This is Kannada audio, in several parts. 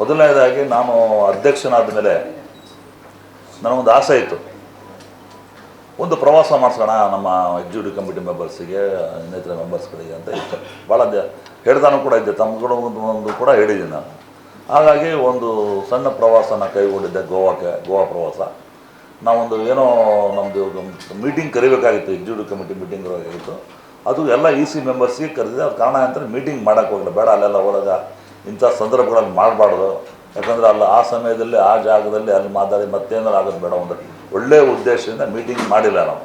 ಮೊದಲನೇದಾಗಿ ನಾನು ಅಧ್ಯಕ್ಷನಾದ ಮೇಲೆ ನನಗೊಂದು ಆಸೆ ಇತ್ತು. ಒಂದು ಪ್ರವಾಸ ಮಾಡಿಸೋಣ ನಮ್ಮ ಎಕ್ಸಿಕ್ಯೂಟಿವ್ ಕಮಿಟಿ ಮೆಂಬರ್ಸಿಗೆ ಇನ್ನಿತರ ಮೆಂಬರ್ಸ್ಗಳಿಗೆ ಅಂತ ಇತ್ತು. ಭಾಳ ಹೇಳ್ದಾನು ಕೂಡ ಇದ್ದೆ ತಮ್ಮ ಒಂದು ಒಂದು ಕೂಡ ಹೇಳಿದ್ದೀನಿ ನಾನು. ಹಾಗಾಗಿ ಒಂದು ಸಣ್ಣ ಪ್ರವಾಸನ ಕೈಗೊಂಡಿದ್ದೆ, ಗೋವಾಕ್ಕೆ, ಗೋವಾ ಪ್ರವಾಸ. ನಾವೊಂದು ಏನೋ ನಮ್ಮದು ಮೀಟಿಂಗ್ ಕರಿಬೇಕಾಗಿತ್ತು ಎಕ್ಸಿಕ್ಯೂಟಿವ್ ಕಮಿಟಿ ಮೀಟಿಂಗ್ ಆಗಿತ್ತು. ಅದು ಎಲ್ಲ ಇ ಸಿ ಮೆಂಬರ್ಸಿಗೆ ಕರೆದಿದೆ ಅದು ಕಾರಣ ಅಂತಂದರೆ ಮೀಟಿಂಗ್ ಮಾಡೋಕ್ಕೆ ಹೋಗಲ್ಲ ಬೇಡ, ಅಲ್ಲೆಲ್ಲ ಹೋದಾಗ ಇಂಥ ಸಂದರ್ಭಗಳನ್ನು ಮಾಡಬಾರ್ದು. ಯಾಕಂದರೆ ಅಲ್ಲಿ ಆ ಸಮಯದಲ್ಲಿ ಆ ಜಾಗದಲ್ಲಿ ಅಲ್ಲಿ ಮಾತಾಡಿ ಮತ್ತೇನಾರು ಆಗೋದು ಬೇಡ ಒಂದು ಒಳ್ಳೆಯ ಉದ್ದೇಶದಿಂದ ಮೀಟಿಂಗ್ ಮಾಡಿಲ್ಲ ನಾವು.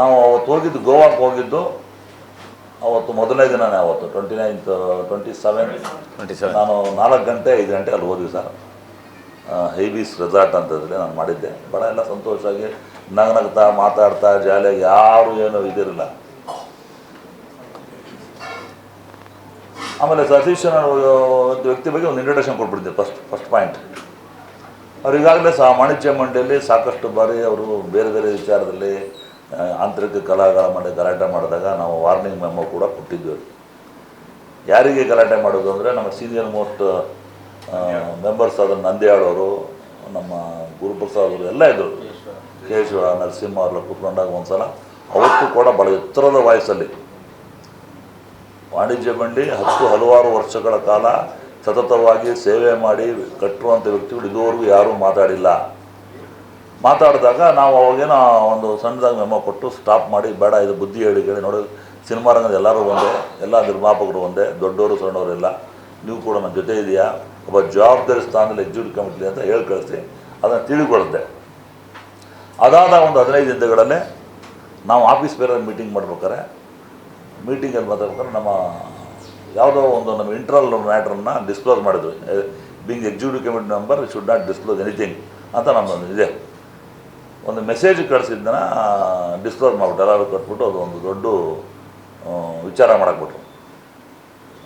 ನಾವು ಅವತ್ತು ಹೋಗಿದ್ದು ಗೋವಾಕ್ಕೆ ಹೋಗಿದ್ದು ಅವತ್ತು ಮೊದಲನೇ ದಿನನೇ ಅವತ್ತು twenty ninth twenty seven twenty seven ನಾನು ನಾಲ್ಕು ಗಂಟೆ ಐದು ಗಂಟೆ ಅಲ್ಲಿ ಹೋದ್ವಿ ಸರ್. ಹೈಬೀಸ್ ರೆಸಾರ್ಟ್ ಅಂತಂದರೆ ನಾನು ಮಾಡಿದ್ದೆ. ಬಡ ಎಲ್ಲ ಸಂತೋಷವಾಗಿ ನಗನಗ್ತಾ ಮಾತಾಡ್ತಾ ಜಾಲಿಯಾಗಿ ಯಾರು ಏನೂ ಇದಿರಲಿಲ್ಲ ಆಮೇಲೆ ಸತೀಶ್ ಅನ್ನೋ ಒಂದು ವ್ಯಕ್ತಿ ಬಗ್ಗೆ ಒಂದು ಇಂಟ್ರಡಕ್ಷನ್ ಕೊಟ್ಬಿಡ್ತೀವಿ ಫಸ್ಟ್ ಫಸ್ಟ್ ಪಾಯಿಂಟ್ ಅವ್ರು ಈಗಾಗಲೇ ಸಹ ವಾಣಿಜ್ಯ ಮಂಡಳಿಯಲ್ಲಿ ಸಾಕಷ್ಟು ಬಾರಿ ಅವರು ಬೇರೆ ಬೇರೆ ವಿಚಾರದಲ್ಲಿ ಆಂತರಿಕ ಕಲಾಗಳ ಮಾಡಿ ಗಲಾಟೆ ಮಾಡಿದಾಗ ನಾವು ವಾರ್ನಿಂಗ್ ಮೆಮೋ ಕೂಡ ಕೊಟ್ಟಿದ್ವಿ. ಯಾರಿಗೆ ಗಲಾಟೆ ಮಾಡೋದು ಅಂದರೆ ನಮ್ಮ ಸೀನಿಯರ್ ಮೋಸ್ಟ್ ಮೆಂಬರ್ಸ್ ಆದ ನಂದ್ಯಾಳ್ ಅವರು ನಮ್ಮ ಗುರುಪ್ರಸಾದ್ ಅವರು ಎಲ್ಲ ಇದ್ದರು ಕೇಶವ. ನರಸಿಂಹ ಅವ್ರಲ್ಲ ಕೂತ್ಕೊಂಡಾಗ ಒಂದ್ಸಲ ಅವತ್ತು ಕೂಡ ಭಾಳ ಎತ್ತರದ ವಾಯ್ಸಲ್ಲಿ ವಾಣಿಜ್ಯ ಮಂಡಿ ಹತ್ತು ಹಲವಾರು ವರ್ಷಗಳ ಕಾಲ ಸತತವಾಗಿ ಸೇವೆ ಮಾಡಿ ಕಟ್ಟುವಂಥ ವ್ಯಕ್ತಿಗಳು ಇದುವರೆಗೂ ಯಾರೂ ಮಾತಾಡಿಲ್ಲ. ಮಾತಾಡಿದಾಗ ನಾವು ಅವಾಗೇನೋ ಒಂದು ಸಣ್ಣದಾಗಿ ಮೆಮೊ ಕೊಟ್ಟು ಸ್ಟಾಪ್ ಮಾಡಿ, ಬೇಡ, ಇದು ಬುದ್ಧಿ ಹೇಳಿ ಕೇಳಿ ನೋಡಿ, ಸಿನಿಮಾ ರಂಗದ ಎಲ್ಲರೂ ಒಂದೇ, ಎಲ್ಲ ನಿರ್ಮಾಪಕರು ಒಂದೇ, ದೊಡ್ಡವರು ಸಣ್ಣವರು ಎಲ್ಲ ನೀವು ಕೂಡ ನನ್ನ ಜೊತೆ ಇದೆಯಾ? ಒಬ್ಬ ಜವಾಬ್ದಾರಿ ಸ್ಥಾನದಲ್ಲಿ ಎಕ್ಸಿಕ್ಯೂಟಿವ್ ಕಮಿಟಿ ಅಂತ ಹೇಳಿ ಕಳಿಸಿ, ಅದನ್ನು ತಿಳಿಕೊಳ್ಳುತ್ತೆ. ಅದಾದ ಒಂದು ಹದಿನೈದು ದಿನಗಳಲ್ಲೇ ನಾವು ಆಫೀಸ್ ಬೇರೆ ಮೀಟಿಂಗ್ ಮಾಡ್ಬೇಕಾರೆ ಮೀಟಿಂಗಲ್ಲಿ ಮಾತಾಡ್ಬೇಕಾದ್ರೆ ನಮ್ಮ ಯಾವುದೋ ಒಂದು ನಮ್ಮ ಇಂಟ್ರಲ್ ಮ್ಯಾಟ್ರನ್ನ ಡಿಸ್ಕ್ಲೋಸ್ ಮಾಡಿದ್ವಿ. Being executive committee member should not disclose anything ಅಂತ ನಮ್ಮದು ಇದೆ. ಒಂದು ಮೆಸೇಜ್ ಕಳಿಸಿದ್ದನ್ನ ಡಿಸ್ಕ್ಲೋಸ್ ಮಾಡಿಬಿಟ್ಟು ಎಲ್ಲರೂ ಕಟ್ಬಿಟ್ಟು ಅದು ಒಂದು ದೊಡ್ಡ ವಿಚಾರ ಮಾಡಾಕ್ಬಿಟ್ರು.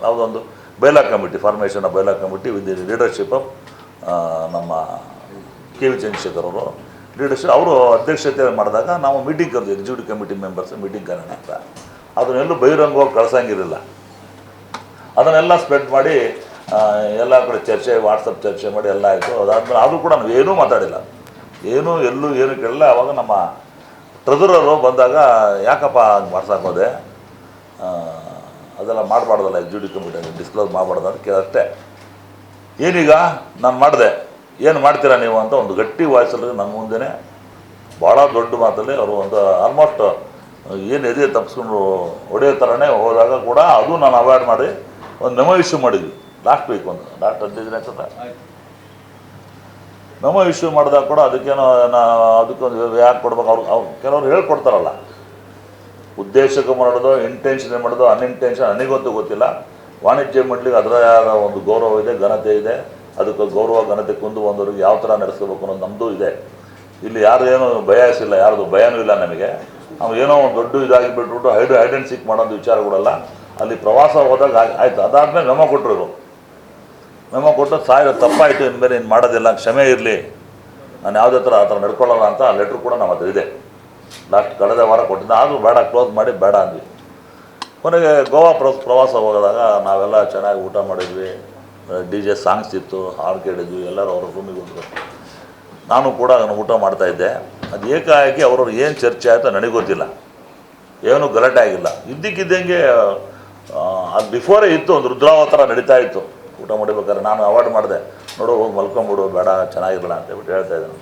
ಯಾವುದೊಂದು bylaw committee formation of bylaw committee with leadership of ನಮ್ಮ ಕೆ ವಿ ಚಂದ್ರಶೇಖರ್ ಅವರು. ಲೀಡರ್ಶಿಪ್ ಅವರು ಅಧ್ಯಕ್ಷತೆ ಮಾಡಿದಾಗ ನಾವು ಮೀಟಿಂಗ್ ಕರೆದು ಎಕ್ಸಿಕ್ಯೂಟಿವ್ ಕಮಿಟಿ ಮೆಂಬರ್ಸ್ ಮೀಟಿಂಗ್ ಕರೋಣ ಅಂತ. ಅದನ್ನೆಲ್ಲೂ ಬಹಿರಂಗವಾಗಿ ಕಳ್ಸಂಗಿರಲಿಲ್ಲ. ಅದನ್ನೆಲ್ಲ ಸ್ಪ್ರೆಡ್ ಮಾಡಿ ಎಲ್ಲ ಕಡೆ ಚರ್ಚೆ ವಾಟ್ಸಪ್ ಚರ್ಚೆ ಮಾಡಿ ಎಲ್ಲ ಆಯಿತು. ಅದಾದಮೇಲೆ ಆದರೂ ಕೂಡ ನಾವು ಏನೂ ಮಾತಾಡಿಲ್ಲ. ಏನೂ, ಎಲ್ಲೂ ಏನು ಕೇಳಲ್ಲ ಆವಾಗ ನಮ್ಮ ಟ್ರೆಜರರು ಬಂದಾಗ, ಯಾಕಪ್ಪ ಮಾಡ್ಸಾಕೋದೆ ಅದೆಲ್ಲ ಮಾಡಬಾರ್ದಲ್ಲ ಎಕ್ಸಿಕ್ಯೂಟಿವ್ ಕಮಿಟಿ ಡಿಸ್ಕ್ಲೋಸ್ ಮಾಡಬಾರ್ದು ಅಂತ ಕೇಳಷ್ಟೇ ಏನೀಗ? ನಾನು ಮಾಡಿದೆ. ಏನು ಮಾಡ್ತೀರಾ ನೀವು? ಅಂತ ಒಂದು ಗಟ್ಟಿ ವಾಯ್ಸಲ್ಲಿ ನನ್ನ ಮುಂದೆನೇ ಭಾಳ ದೊಡ್ಡ ಮಾತಲ್ಲಿ ಅವರು ಒಂದು ಆಲ್ಮೋಸ್ಟ್ ಏನು ಎದೆ ತಪ್ಪಿಸ್ಕೊಂಡು ಹೊಡೆಯೋ ಥರನೇ ಹೋದಾಗ ಕೂಡ ಅದು ನಾನು ಅವಾಯ್ಡ್ ಮಾಡಿ ಒಂದು ನಮ ಇಶ್ಯೂ ಮಾಡಿದ್ವಿ. ಲಾಸ್ಟ್ ವೀಕ್ ಒಂದು. ಲಾಸ್ಟ್ ಹದಿನೈದು ದಿನ ಆಯ್ತದ ಮೆಮೊ ಇಶ್ಯೂ ಮಾಡಿದಾಗ ಕೂಡ ಅದಕ್ಕೇನೋ ನಾ ಅದಕ್ಕೊಂದು ಯಾಕೆ ಕೊಡ್ಬೇಕು? ಅವ್ರು ಅವ್ರು ಕೆಲವ್ರು ಹೇಳ್ಕೊಡ್ತಾರಲ್ಲ. ಉದ್ದೇಶಕ್ಕೆ ಮಾಡೋದು ಇಂಟೆನ್ಷನ್ ಮಾಡೋದು ಅನ್ಇಂಟೆನ್ಷನ್ ನನಗಂತೂ ಗೊತ್ತಿಲ್ಲ. ವಾಣಿಜ್ಯ ಮಂಡಳಿಗೆ ಅದರ ಒಂದು ಗೌರವ ಇದೆ ಘನತೆ ಇದೆ. ಅದಕ್ಕೆ ಗೌರವ ಘನತೆ ಕುಂದು ಬಂದವ್ರಿಗೆ ಯಾವ ಥರ ನಡೆಸ್ಕೋಬೇಕು ಅನ್ನೋದು ನಮ್ಮದು ಇದೆ. ಇಲ್ಲಿ ಯಾರು ಏನೂ ಬಯಸಿಲ್ಲ ಯಾರ್ದು ಭಯನೂ ಇಲ್ಲ ನಮಗೆ. ನಾವು ಏನೋ ಒಂದು ದೊಡ್ಡ ಇದಾಗಿ ಬಿಟ್ಬಿಟ್ಟು ಹೈಡ್ ಹೈಡ್ ಆ್ಯಂಡ್ ಸಿಕ್ ಮಾಡೋದು ವಿಚಾರಗಳಲ್ಲ ಅಲ್ಲಿ ಪ್ರವಾಸ ಹೋದಾಗ ಆಯ್ತು. ಅದಾದಮೇಲೆ ಮೆಮೊ ಕೊಟ್ಟರು ಮೆಮೊ ಕೊಟ್ಟು ಸಾಯ ತಪ್ಪಾಯಿತು ಇನ್ಮೇಲೆ ಇನ್ನು ಮಾಡೋದಿಲ್ಲ, ಕ್ಷಮೆ ಇರಲಿ. ನಾನು ಯಾವುದೇ ಥರ ಆ ಥರ ನಡ್ಕೊಳ್ಳೋಲ್ಲ ಅಂತ ಲೆಟ್ರ್ ಕೂಡ ನಮ್ಮ ಹತ್ರ ಇದೆ. ಲಾಸ್ಟ್ ಕಳೆದ ವಾರ ಕೊಟ್ಟಿದ್ದೆ. ಆದರೂ ಬೇಡ ಕ್ಲೋಸ್ ಮಾಡಿ ಬೇಡ ಅಂದ್ವಿ. ಕೊನೆಗೆ ಗೋವಾ ಪ್ರ ಪ್ರವಾಸ ಹೋಗೋದಾಗ ನಾವೆಲ್ಲ ಚೆನ್ನಾಗಿ ಊಟ ಮಾಡಿದ್ವಿ. ಡಿ ಜೆ ಸಾಂಗ್ಸ್ ಇತ್ತು, ಹಾಡು ಕೇಳಿದ್ವಿ. ಎಲ್ಲರೂ ಅವ್ರ ರೂಮಿಗೆ ಹೋದ್ರು ನಾನು ಕೂಡ ಅದನ್ನು ಊಟ ಮಾಡ್ತಾ ಇದ್ದೆ. ಅದು ಏಕಾಏಕಿ ಅವ್ರವ್ರು ಏನು ಚರ್ಚೆ ಆಯಿತು ನನಗೆ ಗೊತ್ತಿಲ್ಲ. ಏನೂ ಗಲಾಟೆ ಆಗಿಲ್ಲ. ಇದ್ದಕ್ಕಿದ್ದಂಗೆ ಅದು ಬಿಫೋರೇ ಇತ್ತು, ಒಂದು ರುದ್ರಾವತಾರ ನಡೀತಾ ಇತ್ತು. ಊಟ ಮಾಡಬೇಕಾದ್ರೆ ನಾನು ಅವಾರ್ಡ್ ಮಾಡಿದೆ. ನೋಡು, ಹೋಗಿ ಮಲ್ಕೊಂಬಿಡು, ಬೇಡ, ಚೆನ್ನಾಗಿರಲ್ಲ ಅಂತ ಹೇಳ್ಬಿಟ್ಟು ಹೇಳ್ತಾ ಇದ್ದೆ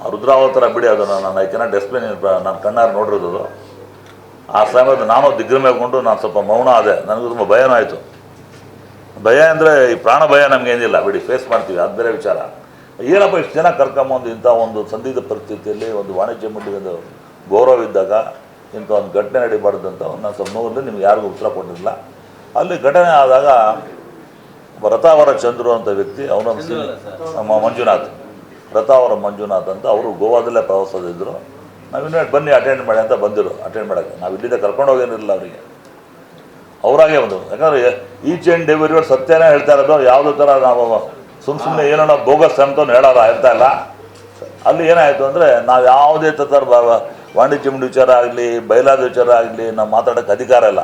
ಆ ರುದ್ರಾವತಾರ ಬಿಡಿ ಅದನ್ನು ನಾನು ಐ ಕೆನಾಟ್ ಎಕ್ಸ್ಪ್ಲೇನ್ ನಾನು ಕಣ್ಣಾರು ನೋಡಿರೋದು. ಆ ಸಮಯದ ನಾನು ದಿಗ್ಭ್ರಮೆಗೊಂಡು ನಾನು ಸ್ವಲ್ಪ ಮೌನ ಆದೆ. ನನಗೂ ತುಂಬ ಭಯನೂ ಆಯಿತು. ಭಯ ಅಂದರೆ ಈ ಪ್ರಾಣ ಭಯ ನಮಗೇನಿಲ್ಲ ಬಿಡಿ ಫೇಸ್ ಮಾಡ್ತೀವಿ, ಅದು ಬೇರೆ ವಿಚಾರ. ಏನಪ್ಪ ಇಷ್ಟು ಜನ ಕರ್ಕೊಂಬಂದು ಇಂಥ ಒಂದು ಸಂದಿಗ್ಧ ಪರಿಸ್ಥಿತಿಯಲ್ಲಿ ಒಂದು ವಾಣಿಜ್ಯ ಮಂಡಳಿಗೆ ಒಂದು ಗೌರವ ಇದ್ದಾಗ ಇಂಥ ಒಂದು ಘಟನೆ ನಡೀಬಾರ್ದು ಅಂತ ನನ್ನ ಸ್ವಲ್ಪ ನಿಮ್ಗೆ ಯಾರಿಗೂ ಉತ್ತರ ಕೊಟ್ಟಿರಲಿಲ್ಲ ಅಲ್ಲಿ ಘಟನೆ ಆದಾಗ ರಥಾವರ ಚಂದ್ರು ಅಂತ ವ್ಯಕ್ತಿ ಅವನ ನಮ್ಮ ಮಂಜುನಾಥ್. ರಥಾವರ ಮಂಜುನಾಥ್ ಅಂತ ಅವರು ಗೋವಾದಲ್ಲೇ ಪ್ರವಾಸದಿದ್ದರು ನಾವು ಇನ್ವೈಟ್ ಬನ್ನಿ ಅಟೆಂಡ್ ಮಾಡಿ ಅಂತ ಬಂದಿರು ಅಟೆಂಡ್ ಮಾಡೋಕ್ಕೆ. ನಾವು ಇಲ್ಲಿಂದ ಕರ್ಕೊಂಡು ಹೋಗೇನಿರಲಿಲ್ಲ ಅವರಿಗೆ. ಅವರಾಗೆ ಒಂದು ಯಾಕಂದರೆ ಈಚ್ ಆ್ಯಂಡ್ ಎವ್ರಿ ವರ್ಡ್ ಸತ್ಯನೇ ಹೇಳ್ತಾ ಇರೋದು ಯಾವುದೇ ಥರ ನಾವು ಸುಮ್ಮ ಸುಮ್ಮನೆ ಏನೋ ಬೋಗಸ್ ಅಂತ ಹೇಳೋಲ್ಲ ಇರ್ತಾ ಇಲ್ಲ. ಅಲ್ಲಿ ಏನಾಯಿತು ಅಂದರೆ ನಾವು ಯಾವುದೇ ಥರ ಬ- ವಾಣಿಜ್ಯ ವಿಚಾರ ಆಗಲಿ ಬಯಲಾದ ವಿಚಾರ ಆಗಲಿ ನಾವು ಮಾತಾಡೋಕ್ಕೆ ಅಧಿಕಾರ ಇಲ್ಲ.